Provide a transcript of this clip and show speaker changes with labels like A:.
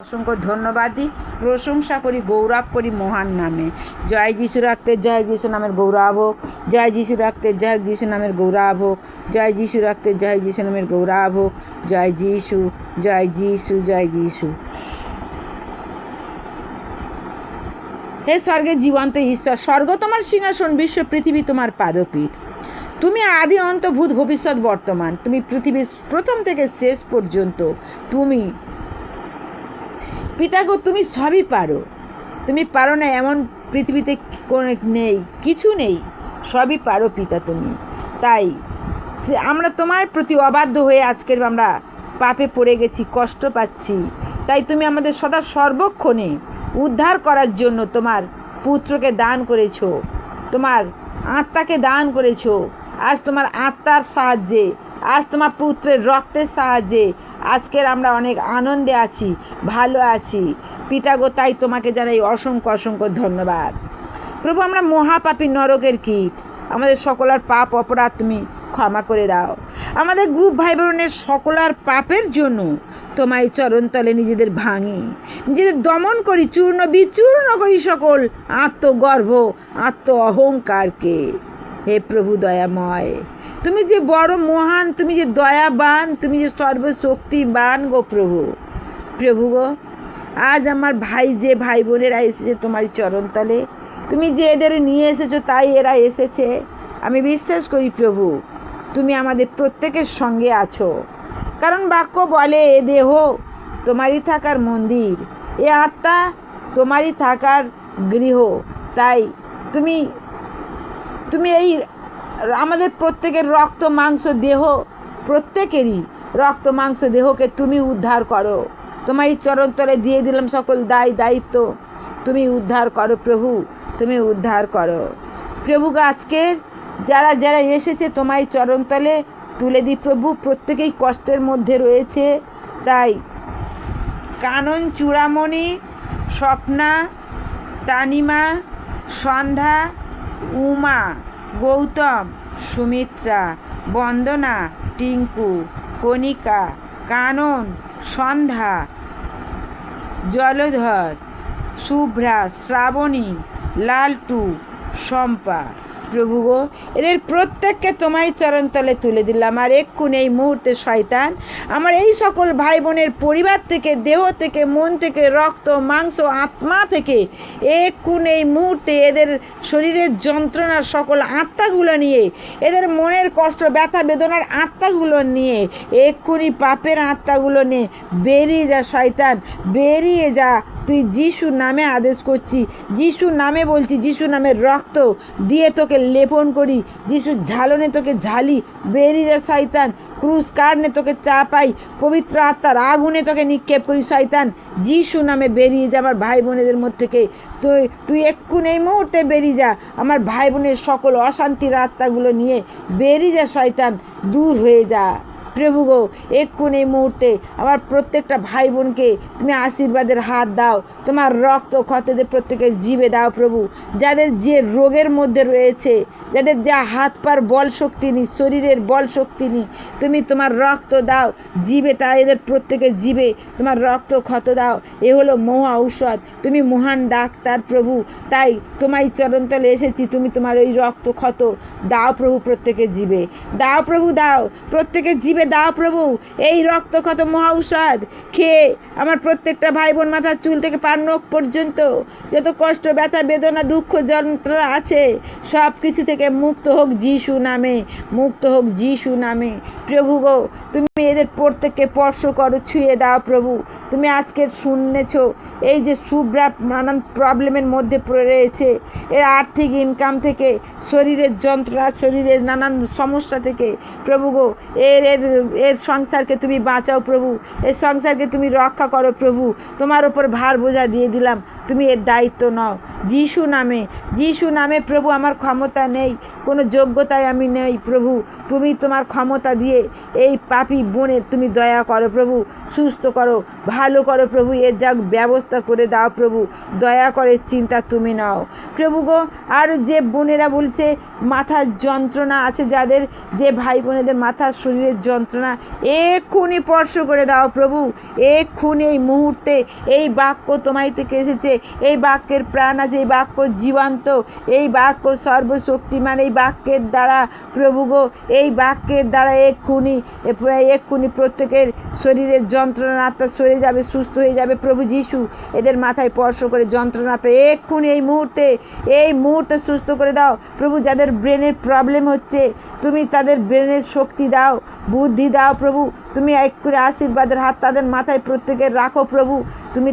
A: অসংখ্য ধন্যবাদ। দিই প্রশংসা করি, গৌরব করি মহান নামে। জয় যিশু রাখতে জয় যিশু নামের গৌরব হোক। জয় যিশু রাখতে জয় যিশু নামের গৌরব হোক। জয় যিশু রাখতে জয় যিশু নামের গৌরব হোক। জয় যিশু জয় যিশু জয় যিশু। হে স্বর্গের জীবন্ত ঈশ্বর, স্বর্গ তোমার সিংহাসন, বিশ্ব পৃথিবী তোমার পাদপীঠ। তুমি আদি অন্ত ভূত ভবিষ্যৎ বর্তমান। তুমি পৃথিবীর প্রথম থেকে শেষ পর্যন্ত। তুমি পিতাগো, তুমি সবই পারো। তুমি পারো না এমন পৃথিবীতে কোনো নেই, কিছু নেই। সবই পারো পিতা তুমি। তাই আমরা তোমার প্রতি অবাধ্য হয়ে আজকের আমরা পাপে পড়ে গেছি, কষ্ট পাচ্ছি। তাই তুমি আমাদের সদা সর্বক্ষণে উদ্ধার করার জন্য তোমার পুত্রকে দান করেছ, তোমার আত্মাকে দান করেছ। আজ তোমার আত্মার সাহায্যে, আজ তোমার পুত্রের রক্তের সাহায্যে আজকের আমরা অনেক আনন্দে আছি, ভালো আছি। পিতাগো, তাই তোমাকে জানাই অসংখ্য অসংখ্য ধন্যবাদ। প্রভু, আমরা মহাপাপী নরকের কীট। আমাদের সকলার পাপ অপরাধ তুমি ক্ষমা করে দাও। আমাদের গ্রুপ ভাই বোনের সকলার পাপের জন্য তোমায় চরণতলে নিজেদের ভাঙি। নিজেদের দমন করি, চূর্ণ বিচূর্ণ করি সকল আত্মগর্ভ আত্ম অহংকারকে হে প্রভু দয়াময় তুমি যে বড় মহান, তুমি যে দয়াবান, তুমি যে সর্বশক্তিবান গো প্রভু। প্রভু গো, আজ আমার ভাই যে ভাই বোনেরা এসেছে তোমার চরণতলে, তুমি যে এদের নিয়ে এসেছ তাই এরা এসেছে। আমি বিশ্বাস করি প্রভু, তুমি আমাদের প্রত্যেকের সঙ্গে আছো। কারণ বাক্য বলে, এ দেহ তোমারই থাকার মন্দির, এ আত্মা তোমারই থাকার গৃহ। তাই তুমি তুমি এই আমাদের প্রত্যেকের রক্ত, মাংস, দেহ, প্রত্যেকেরই রক্ত, মাংস, দেহকে তুমি উদ্ধার করো। তোমার এই চরণতলে দিয়ে দিলাম সকল দায়, দায়িত্ব। তুমি উদ্ধার করো প্রভু, তুমি উদ্ধার করো। প্রভুকে আজকের যারা যারা এসেছে এই চরণতলে তুলে দিই প্রভু। প্রত্যেকেই কষ্টের মধ্যে রয়েছে। তাই কানন, চূড়ামণি, স্বপ্না, তানিমা, সন্ধ্যা, উমা গৌতম সুমিত্রা বন্দনা টিঙ্কু কণিকা কানন সন্ধ্যা জলধর শুভ্রা শ্রাবণী লালটু শম্পা। প্রভু গো এদের প্রত্যেককে তোমায় চরণতলে তুলে দিলাম। আর এক্ষুন এই মুহূর্তে শয়তান আমার এই সকল ভাই বোনের পরিবার থেকে, দেহ থেকে, মন থেকে, রক্ত, মাংস, আত্মা থেকে এক্ষুন এই মুহূর্তে এদের শরীরের যন্ত্রণার সকল আত্মাগুলো নিয়ে, এদের মনের কষ্ট, ব্যথা, বেদনার আত্মাগুলো নিয়ে এক্ষুনি পাপের আত্মাগুলো নিয়ে বেরিয়ে যা শয়তান, বেরিয়ে যা। তুই যিশু নামে আদেশ করছি যিশু নামে বলছি যিশু নামের রক্ত দিয়ে তোকে লেপন করি। যিশু ঝালনে তোকে ঝালি বেরিয়ে যা শয়তান, ক্রুশ কারণে তোকে চাপাই, পবিত্র আত্মার আগুনে তোকে নিক্ষেপ করি শয়তান। যিশু নামে বেরিয়ে যা আমার ভাই বোনেদের মধ্যে থেকে। তুই তুই এক্ষুন এই মুহূর্তে বেরিয়ে যা। আমার ভাই বোনের সকল অশান্তির আত্মাগুলো নিয়ে বেরিয়ে যা শয়তান, দূর হয়ে যা। প্রভু গো এক্ষুন এই মুহূর্তে আমার প্রত্যেকটা ভাই বোনকে তুমি আশীর্বাদের হাত দাও, তোমার রক্ত ক্ষতদের প্রত্যেকের জীবে দাও প্রভু, যাদের যে রোগের মধ্যে রয়েছে, যাদের যা হাত পার বল শক্তি নেই, শরীরের বল শক্তি নেই, তুমি তোমার রক্ত দাও জীবে তা এদের প্রত্যেকের জীবে তোমার রক্ত ক্ষত দাও, এ হলো মহা ঔষধ, তুমি মহান ডাক্তার প্রভু, তাই তোমায় চরণতলে এসেছি, তুমি তোমার ওই রক্ত ক্ষত দাও প্রভু প্রত্যেকের জীবে দাও প্রভু দাও, প্রত্যেকের জীবে দাও প্রভু। এই রক্তক্ষত মহা খেয়ে আমার প্রত্যেকটা ভাই বোন মাথার চুল থেকে পার নখ পর্যন্ত যত কষ্ট, ব্যথা, বেদনা, দুঃখ, যন্ত্রণা আছে সব কিছু থেকে মুক্ত হোক যিশু নামে, মুক্ত হোক যিশু নামে। প্রভু গো, তুমি এদের প্রত্যেককে স্পর্শ করো, ছুঁয়ে দাও প্রভু। তুমি আজকের শুনেছ, এই যে শুভ্রা নানান প্রবলেমের মধ্যে পড়ে রয়েছে। এর আর্থিক ইনকাম থেকে, শরীরের যন্ত্রণা, শরীরের নানান সমস্যা থেকে। প্রভু গো, এর এর এর সংসারকে তুমি বাঁচাও প্রভু। এর সংসারকে তুমি রক্ষা করো প্রভু। তোমার ওপর ভার বোঝা দিয়ে দিলাম। তুমি এর দায়িত্ব নাও। যিশু নামে যিশু নামে প্রভু আমার ক্ষমতা নেই। কোনো যোগ্যতায় আমি নেই প্রভু। তুমি তোমার ক্ষমতা দিয়ে এই পাপি বোনের তুমি দয়া করো প্রভু। সুস্থ করো, ভালো করো প্রভু। এর যা ব্যবস্থা করে দাও প্রভু। দয়া করে চিন্তা তুমি নাও। প্রভু গো, আর যে বোনেরা বলছে, মাথার যন্ত্রণা আছে যাদের, যে ভাই বোনেদের মাথার শরীরের যন্ত্রণা যন্ত্রণা এক্ষুনি স্পর্শ করে দাও প্রভু। এক্ষুনি এই মুহূর্তে এই বাক্য তোমায় থেকে এসেছে। এই বাক্যের প্রাণ আছে, এই বাক্য জীবন্ত, এই বাক্য সর্বশক্তিমান, এই বাক্যের দ্বারা প্রভু গো, এই বাক্যের দ্বারা এক্ষুনি এক্ষুনি প্রত্যেকের শরীরের যন্ত্রণাটা সরে যাবে, সুস্থ হয়ে যাবে। প্রভু যিশু এদের মাথায় স্পর্শ করে যন্ত্রণাতে এক্ষুনি এই মুহূর্তে এই মুহূর্তে সুস্থ করে দাও। প্রভু, যাদের ব্রেনের প্রবলেম হচ্ছে, তুমি তাদের ব্রেনের শক্তি দাও। বুদ্ধি দাও প্রভু তুমি এক করে আশীর্বাদের হাত তাদের মাথায় প্রত্যেকের রাখো প্রভু। তুমি